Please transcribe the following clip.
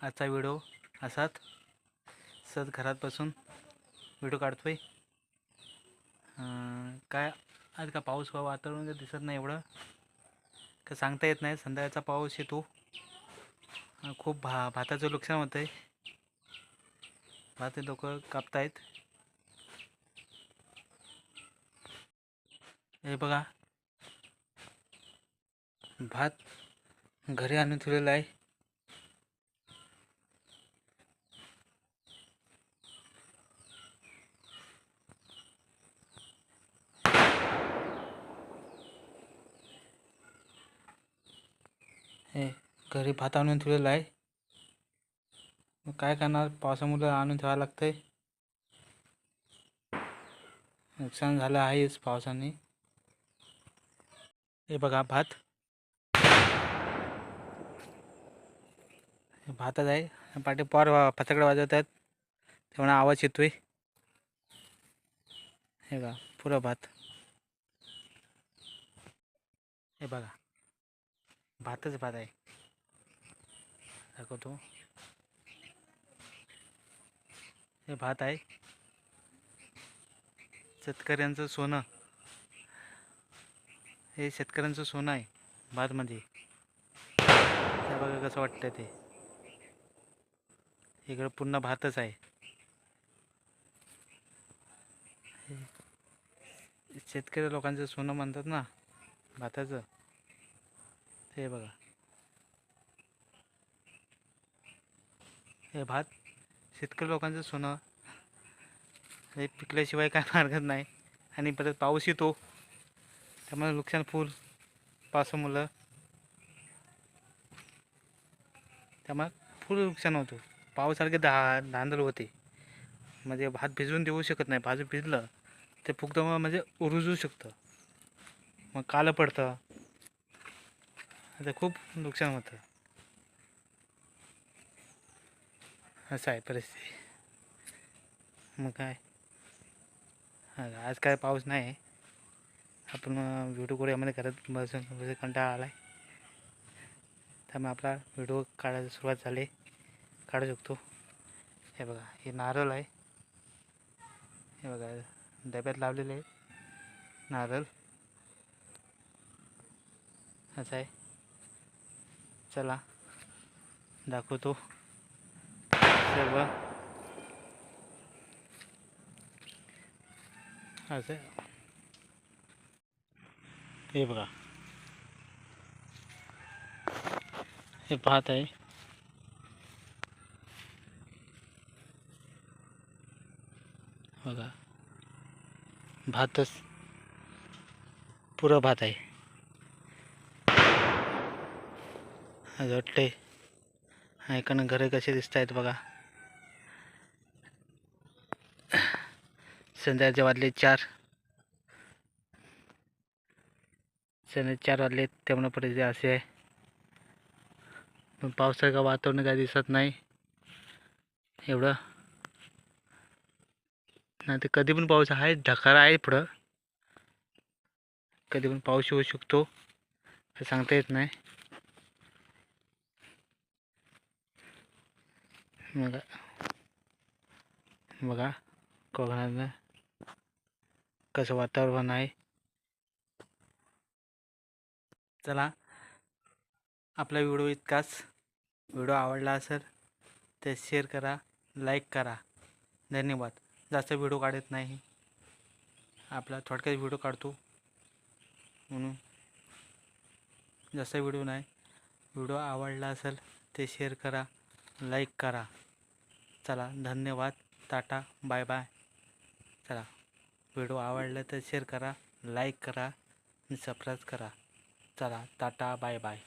आजचा व्हिडिओ असाच. सहज घरात बसून व्हिडिओ काढतो आहे काय आज का पाऊस वा- वातावरण काही दिसत नाही एवढं. का सांगता येत नाही संध्याकाळचा पाऊस येतो. खूप भा भाताचं नुकसान होतं आहे भात लोक कापतायत. हे बघा. भात घरी आणून ठेवलेला आहे. हे घरी भात आणून ठेवलेला आहे. मग काय करणार? पावसामुळे आणून ठेवावं आहे नुकसान झालं आहेच पावसाने. हे बघा भात. हे भातच आहे. पाठी पार वा- वाजवत आहेत तेव्हा आवाज येतोय. हे बघा पुरा भात. हे बघा. भातच भात आहे. दाखवतो. हे भात आहे. शेतकऱ्यांचं सोनं. हे शेतकऱ्यांचं सोनं आहे भातमध्ये. हे बघा कसं वाटतं ते. इकडं पुन्हा भातच आहे. शेतकरी लोकांचं सोनं म्हणतात ना भाताचं. ते बघा. हे भात शेतकरी लोकांचं सोनं. हे पिकल्याशिवाय काय मार्गच नाही. आणि परत पाऊस येतो. त्यामुळे नुकसान फुल. पावसामुळं त्यामुळे फुल नुकसान होतं. पावसासारखे दहा धांदल होते. म्हणजे भात भिजवून देऊ शकत नाही. भात भिजलं ते फक्त मग म्हणजे उरुजू शकतं. मग कालं पडतं. आता खूप नुकसान होतं. असं आहे परिस्थिती. मग काय? हा, आज काय पाऊस नाही आहे. आपण व्हिडिओ करूया करत घरात बसून बसून कंटाळा आला आहे त्यामुळे आपला व्हिडिओ काढायला सुरुवात झाली. काढू शकतो. हे बघा हे नारळ आहे. हे बघा डब्यात लावलेले आहे नारळ. असं आहे. चला. दाखवतो. सर्व. असं. हे बघा. हे भात आहे. बघा. भातच. पुरं भात आहे. झोटले वाटतंय. ऐकणं घरं कसे दिसत आहेत बघा. संध्याकाळचे वाजले चार. संध्या चार वाजले त्यामुळे परिस्थिती असे आहे. पण पावसाचं वातावरण काय दिसत नाही. एवढं. नाही तर कधी पण पाऊस आहे ढकारा आहे पुढं. कधी पण पाऊस येऊ शकतो हे सांगता येत नाही. बघा. बघा कोकणात कसं वातावरण आहे. चला आपला व्हिडिओ इतकाच. व्हिडिओ आवडला असेल तर शेअर करा लाईक करा. धन्यवाद. जास्त व्हिडिओ काढत नाही. आपला थोडक्यात व्हिडिओ काढतो. म्हणून जास्त व्हिडिओ नाही. व्हिडिओ आवडला असेल ते शेअर करा. लाईक करा. चला धन्यवाद. Tata bye bye. चला व्हिडिओ आवडला तर शेअर करा लाईक करा आणि सबस्क्राईब करा. चला टाटा बाय बाय.